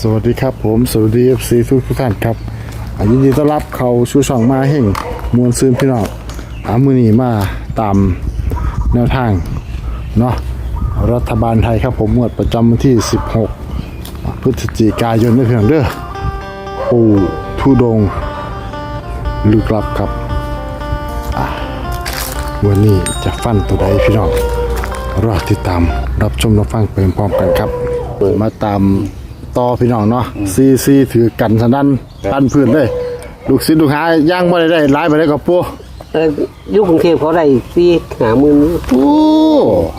สวัสดีครับผมสวัสดีเอฟซีทุกทุกท่านครับยินดีต้อนรับเข้าชูช่องมาแห่งมวลซืนพี่น้องอามือนีมาตามแนวทางเนาะรัฐบาลไทยครับผมงวดประจำวันที่ 16 พฤศจิกายนนี่พี่องเด้อปู่ทุดงลึกลับครับวันนี้จะฟันตัวใดพี่น้องรอติดตามรับชมรับฟังไปพร้อมกันครับ เปิดมาตาม ต่อพี่น้องเนาะซีซีถือกันสนั่นปันพื้นเลยลูกศิษย์ลูกหาย่างบ่ได้ได้หลายไปได้กับปูเอออยุคกรุงเทพเขาได้สี่หาหมื่นโอ้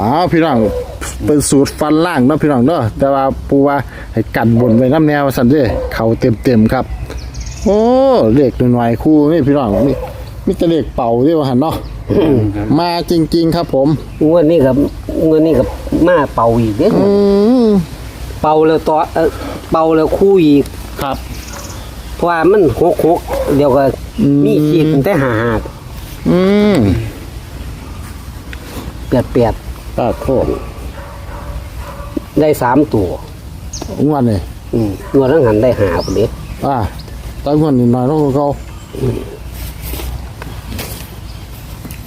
อ้าวพี่น้องเป็นสูตรฟันล่างเนาะพี่น้องเนาะแต่ว่าปูว่าให้กันบนไว้น้ำแนวสั่นเด้เขาเต็มเต็มๆครับ โอ้เลขหน่อยๆคู่นี่พี่น้องนี่มีแต่เลขเป่าที่ว่าหันเนาะมาจริง ๆ ครับผม งวดนี้กับงวดนี้กับมาเป่าอีกเด้อืมเป่าแล้วต่อเออเป่าแล้วคู่อีก ครับ เพราะว่ามันหกหกเดี๋ยวก็มีขีดตั้งแต่หาหาอืมเปียดเปียดตัดโทษได้สามตัวงวดนี่อืมงวดทั้งหันได้หาคนเด็กอ่าตอนคนนิดหน่อยต้องเขา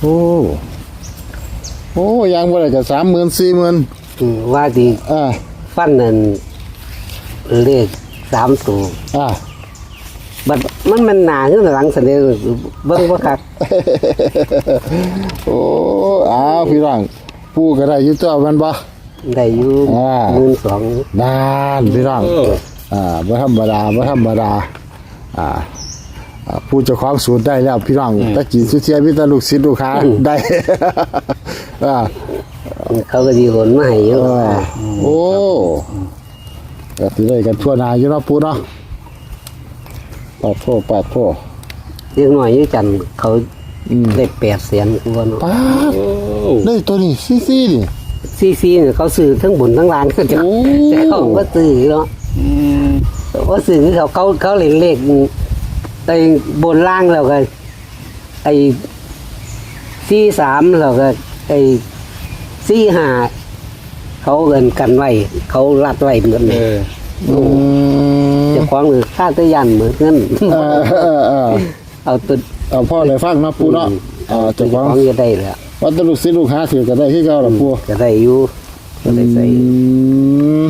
โอ้โอ้ยังบ่ได้กับสามหมื่นสี่หมื่นว่าสิอ่า ฟันนั่นเลขสามตัวอ่าบัดมันมันหนาขึ้นหลังเสนอเบิ้งว่าคักโอ้อ้าวพี่ร่างปูก็ได้อยุ่ตัวมันบ่ ได้อยู่อ่า หมื่นสองนานพี่ร่างอ่าบ่ธรรมดาบ่ธรรมดาอ่าอ่าผู้เจ้าของสูตรได้แล้วพี่ร่างตะกี้สุเทียมีแต่ลูกศิษย์ลูกค้าได้ อ่า เขาก็ดีหนมาให้เยอะอ่าโอ้ก็สิได้กันทั่วหนาอยู่เนาะปูเนาะปาดโทษปาดโทษเล็กน้อยอยี่จันทร์เขาได้แปดแสนกว่าเนาะปาดได้ตัวนี้ซี่ซี่นี่ ซีซีเนี่ยเขาซื้อทั้งบุญทั้งร้านก็จะโอ้ แต่เขาก็ซื้อเนาะว่าซื้อเขาเขาเขาเล่นเลขไอ้บนล่างแล้วก็ไอ้ซีสามแล้วก็ไอ้ ซีห้าเขาเงินกันไว้ เขารัดไว้เหมือนเอเลยออืมจะคว้างมือค่าตะยันเหมือนเงินเออเออเออเอาตัวเอาพ่อเลยฟังเนาะปูเนาะอ่าตัเจะวฟังของจะได้แล้วว่าแตลูกศิษย์ลูกหาถือก็ได้ที่เก่าล่ะปูจะได้อยู่จะได้ใส่อืม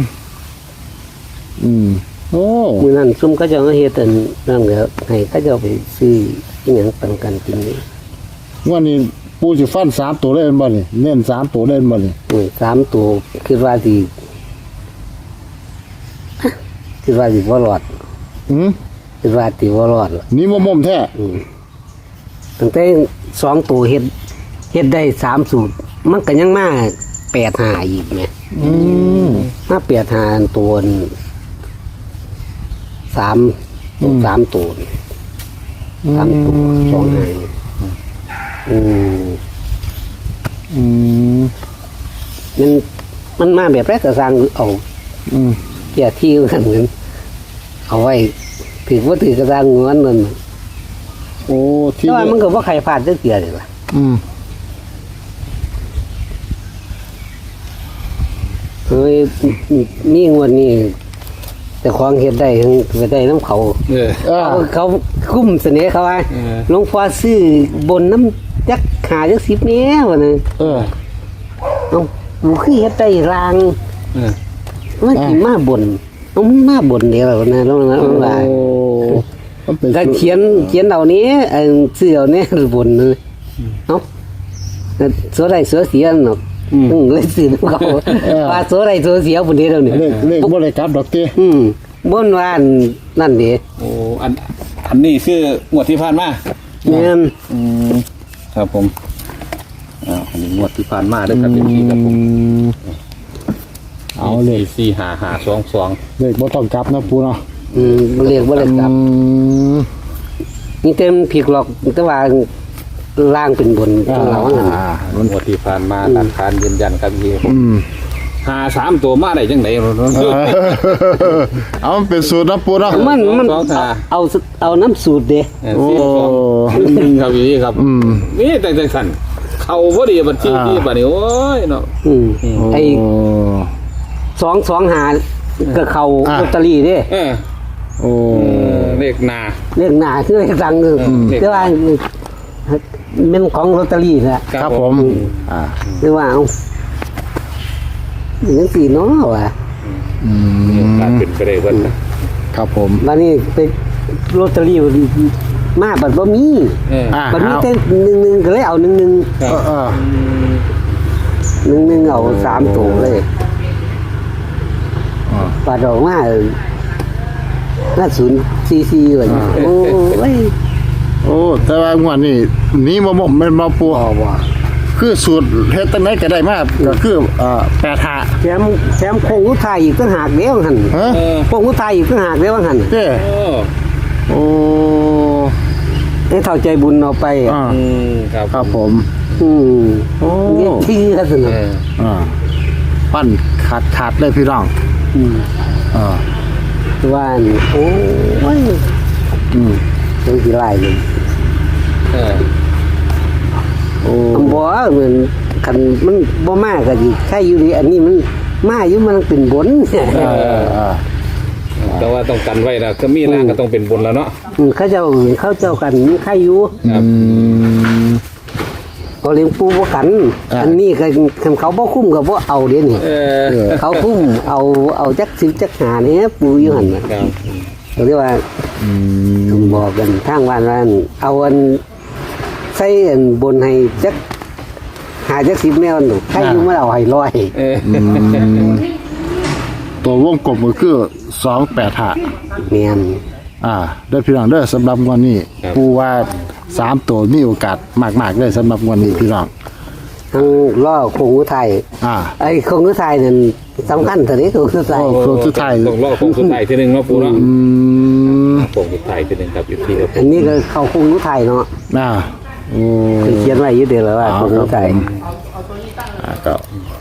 อืมโอ้มือนั้นซุ่มก็จะมาเฮ็ดอันนั่นเดี๋ยวให้ก็จะเอาไปซื้ออหย่างต่างกันกินนี่วันนี้ ปูสิฟันสามตัวเล่นบ่นี่เน้นสามตัวเล่นบ่นี่โอ้ยสามตัวคิดว่าสิคิดว่าสิบ่รอดอืมคิดว่าสิบ่รอดล่ะนี่บ่ม่อมแท้ตั้งแต่สองตัวเฮ็ดเฮ็ดได้สามสูตร มันก็ยังมาแปดหาอีกไหมอืมมาแปดหาอันตัวอันสามสามตัวนี่สามตัวสองหาง อืมอืมมันมันมาแบบแรกกระสังเอาอืมเกียร์ที่กันเหมือนเอาไว้ถือว่าถือกระสังเงินนั่นน่ะโอ้ที่แต่ว่ามันก็ว่าใครพลาดจะเกียร์เลยล่ะอืมเฮ้ยมีงวดนี้แต่ของเฮ็ดได้ทั้งไปได้น้ำเขาเอออ่าเขาเขาคุ้มเสน่ห์เขาว่าเออ หลวงพ่อซื้อบนน้ำ จักขาจักสิบเนี้ยวะนะเออ เอ้าหนูคือเฮ็ดได้รางเออ มันสิมาบนเอามันมาบนเดียวแล้วนะลงนะลงว่าโอ้มันเป็นก็เขียนเขียนเอานี้เอ่อซื้อเอานี้บนเลยเอ้าโซได้โซเสียเนาะอืมเลยซื้อน้ำเขาว่าโซได้โซเสียบนนี้แล้วนี่เลขเลขบ่ได้กลับดอกเต้อืมบนว่าอันนั่นดิโอ้อันอันนี้คืองวดที่ผ่านมาแม่นอืม ครับผมอ่าอันนี้งวดที่ผ่านมาเด้อครับเป็นที่ครับผมมเอาเลขสี่ห้าห้าสองสองเลขบ่ต้องกลับนะปูเนาะอืมบ่เรียกบ่ได้กลับอืมนี่เต็มผิดหรอกแต่ว่าล่างเป็นบนอ่าเราว่างั้นอ่า งวดที่ผ่านมาหลักฐานยืนยันครับพี่ อืม หาสามตัวมาได้จังไหนเออเอามันเป็นสูตรนะปูเนาะมันมันสองขาเอาเอาน้ำสูตรเด้เออสี่สองหนึ่งครับพี่ครับอืม นี่แต่แต่สั่นเขาพอดีบัญชีอ่า ที่บัดนี้โอ้ยเนาะอืมไอ้โสองสองหาก็เข้าอ่า ลอตเตอรี่เด้เออโอ้เออเลขนาเลขหน้าคือเลขดังคืออืมแต่ว่าเป็นของลอตเตอรี่แหละครับผม อ่า หรือว่าเอาอ ย่างสี่เนาะว่ะอืมีโอกาสมเป็นไปได้เบิดนะครับผมวันนี้ไปลอตเตอรี่มาบัดบ่มีเอออ่าบัดมีเอาแต่หนึ่งหนึ่งก็เลยเอาหนึ่งหนึ่งครัเอบอเออหนึ่งหนึ่งเอาสามตัวเลยอ่าปัดออกมาห้าศูนย์ซีซีว่าอย่างนี้โอ้ยโอ้แต่ว่างวดนี้หนี่บ่หม่อมแม่นบ่ปูบ่บ่ คือสูตรเฮ็ดตั้งไหนก็ได้มาก็คือเอ่อแปดหาแถมแถมโคงอุทัยอีกต่างหากเด้ว่าหั่นฮะเออโคงอุทัยอีกต่างหากเด้ว่าหั่นเจ้โอ้โอ้ให้เท่าใจบุญเอาไปอ่าอืมครับครับผม อืมโอ้เรียกที่ก็สนุเอกออ่าปั้นขาดขาดเลยพี่น้องอืมอ่าว่าอันโอ้ยอืมจังสิไล่เลยเออโอ้คำ บ่เหมือนคันมันบ่มาก็สิใครอยู่นี่อันนี้มันมาอยู่มันเป็นบนอ่าอ่าแต่ว่าต้องกันไว้นะก็มีร่างก็ต้องเป็นบนแล้วเนาะอืมเขาเจ้าเขาเจ้ากันใครอยู่ครับอืมเขาเลี้ยงปูบ่กันอ่าอันนี้ก็คันเขาบ่คุ้มก็บ่เอาเดี๋ยวนี้เออเขาคุ้มเอาเอาจักสิบจักหานี่ปูอยู่หั่นน่ะครับเขาเรียกว่าอืมบอกกันทางบ้านว่าอันเอาอัน ใส่อันบนให้จักหาจักสิบแนวหนูใครอยู่มาเอาให้ร้อยเอออืมตัววงกลมก็คือสองแปดหาเมียนอ่าเด้อพี่น้องเด้อสำหรับงวันนี้ปูว่าสามตัวมีโอกาสมากๆเลยสำหรับงวันนี้พี่น้องทั้งล่อโคงอุทัยอ่าไอ้โคงอุทัยนั่นสำคัญเท่านี้โคงอุทัยโอ้โคงสุดท้ายต้องรอโค้งสุดท้ายทีหนึงเนาะปูเนาะอืมโค้งสุดท้ายทีหนึงครับอีกทีครับอันนี้ก็เข้าโคงอุทัยเนาะอ่าโอ้คือเขียนไว้อยืดเดียวแล้วว่าเอาโคงครัอุบทัยผมอ่าก็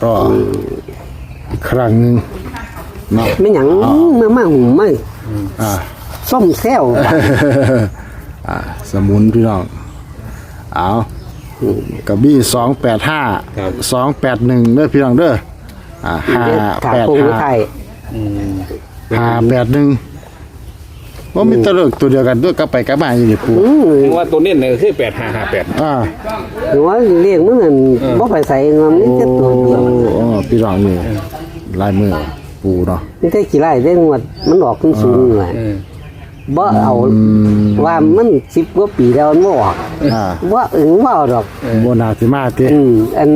ก็อีกครั้งหนึ่งเนาะไม่หยังเมื่อมาหุ่มไม่อ่า ส้มแซว อ่าสมุนพี่น้อง เอากระบี่สองแปดห้าสองแปดหนึ่งเด้อพี่น้องเด้ออ่าห้าขาแปดโคงอุห้าทัยอืมห้าแปดหนึ่ง ว่ามีแตะเลิกตัวเดียวกันด้วยกลับไปกลับมาอยู่นี่ปูอืมเพราะว่าตัวเน้นเนี่ยคือแปดห้าห้าแปดอ่าหรือว่าเรียกมึงนั่นบ่ไปใส่เงินนี่จะตัวเดียวโอ้พี่น้องนี่ลายมือปูเนาะนี่ได้กี่ไร่ได้งวดมันออกขึ้นสูงเลยเออบ่เอาว่ามันสิบกว่าปีแล้วมันบ่ออกอ่าว่าเอึงว่าเอาดอก โบนาสิมาติอืมอัน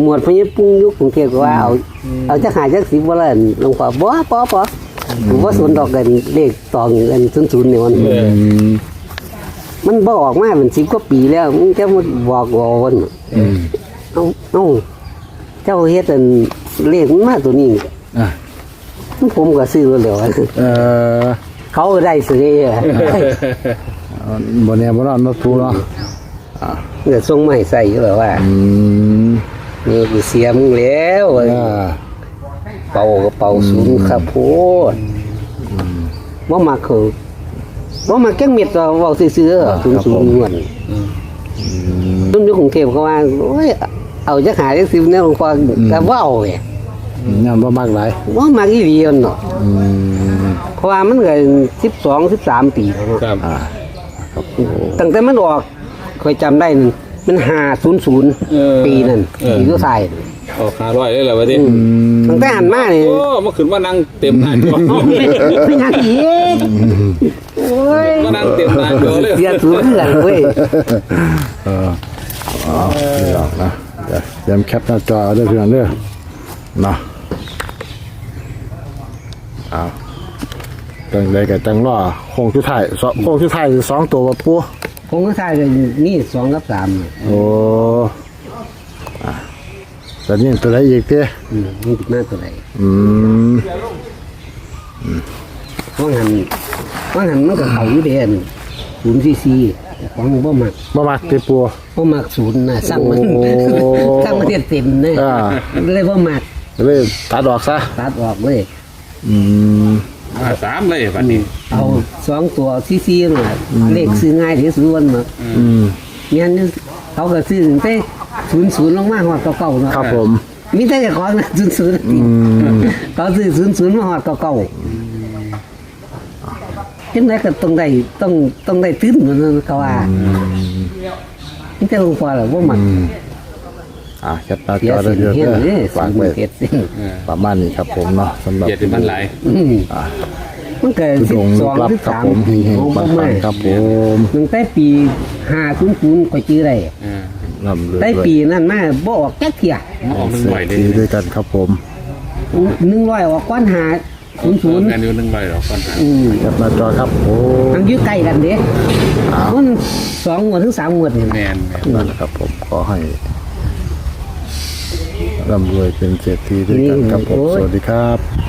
หมวดพญปุ้งยุคกรุงเทพก็ว่าเอา เอาจักหาจักสิบว่าแล้วหลวงพ่อบ่ปอปอ ผมว่าสวนดอกกันเลขตองกันศูนย์ศูนย์นี่มันอืมมันบ่ออกมาเป็นสิบกว่าปีแล้วมึงจะมาบอกว่าวันอืมเอาเอาเจ้าเฮ็ดอันเลขมันมาตัวนี้อะผมก็ซื้อไว้แล้วเอ่อเขาก็ได้ซื้อเอบ่แน่บ่นอนเนาะปูเนาะเดี๋ยวส่งมาให้ใส่อยู่แล้วว่าอืมนี่กูเสียมึงแล้วอ่า เป่าก็เป่าศูนย์ครับโพดว่ามาคือว่ามาแก้งเม็ดเราเว้าซื่อๆศูนย์ศูนย์เงินรุ่นอยู่กรุงเทพเขาว่าโอ้ยเอาจักหาจักสิบเนี่ยหลวงพ่อก็ว่าเอาเว้ยยังบ่มากหลายว่ามาอีหลีมันเนาะอืมเพราะว่ามันก็12 13ปีแล้วเนาะครับอ่าตั้งแต่มันออกเคยจำได้นั่น มัน500ปีนั่นปีสุดท้ายออกห้าร้อยเลยเหรอวะทีตั้งแต่หันมานี่โอ้เมื่อคืนว่านั่งเต็มหน้าจอไม่อยากอีกโอ้ยก็นั่งเต็มหน้าจอเลยเสียสูงหลังเว้ยเอออ๋อพี่น้องนะเดี๋ยวเตรียมแคปหน้าจอเด้อพี่น้องเด้อเนาะเอาจังไดก็จังรอโค้งสุดท้ายสองโค้งสุดท้ายคือสองตัวบ่ปู คงก็ใช่เลยนี่สองกับสามเนี่ยโอ้อะแต่นี่ตัวไหนอีกเด้อืมนี่ติดมาตัวไหนอืมว่างหันว่างหันมันก็เขาอยู่เดนศูนย์ซีซีของบ่มักบ่มักติปูบ่มักศูนย์นะสร้างมันโอ้ สร้างมันเต็มเต็มๆนะอ่าเลยบ่มักเลยตัดออกซะตัดออกเลย อืม อ่าสามเลยวันนี้ เอาสองตัวซีซีน่ะเลขซื้อง่ายที่สุดวันมาอืมเมียนนี่เขาก็ซื้อตั้งแต่ศูนย์ศูนย์ลงมาหัวเก่าๆเนาะครับผม มีแต่เจะของนะศูนย์ศูนย์เขาซื้อศูนย์ศูนย์มาหอดเก่าๆจังไดก็ต้องได้ต้องต้องได้ตื้นเหมือนนั้นเขาว่านี่แต่หลวงพ่อแหละว่ามัน อะแคปหน้าเสีจยอได้สิ่งเยอะเห็นเลเลยยฝากสิ่ไว้งเห็ดสิ่งประมาณนี้ครับผมเนาะสำหรับเกียรติมันหลายอืมอะมันเกิดทุสิดบงสองรับสิบครับสามผมเฮงของๆพ่ปัองแม่ๆครับผมตั้งแต่ปีห้าศูนย์ศูนย์ก็จื้อได้อ่าลำเรือได้ปีนั้นมาบ่ออกจักเที่ยมาออกหนึ่งเสีใบยเลยทีด้วยกันครับผมหนึ่งร้อยออกก้อนหาศูนย์ศูนย์งานนี้หนึ่งใบหรอกปัญหาอืมแคปหน้าจอครับผมทั้งอยื้ใกล้กันเด้มันสองงวดถึงสามงวดนี่แมนะนแมนนั่นแหละครับผมขอให้ ร่ำรวยเป็นเศรษฐีด้วยกันครับผมสวัสดีครับ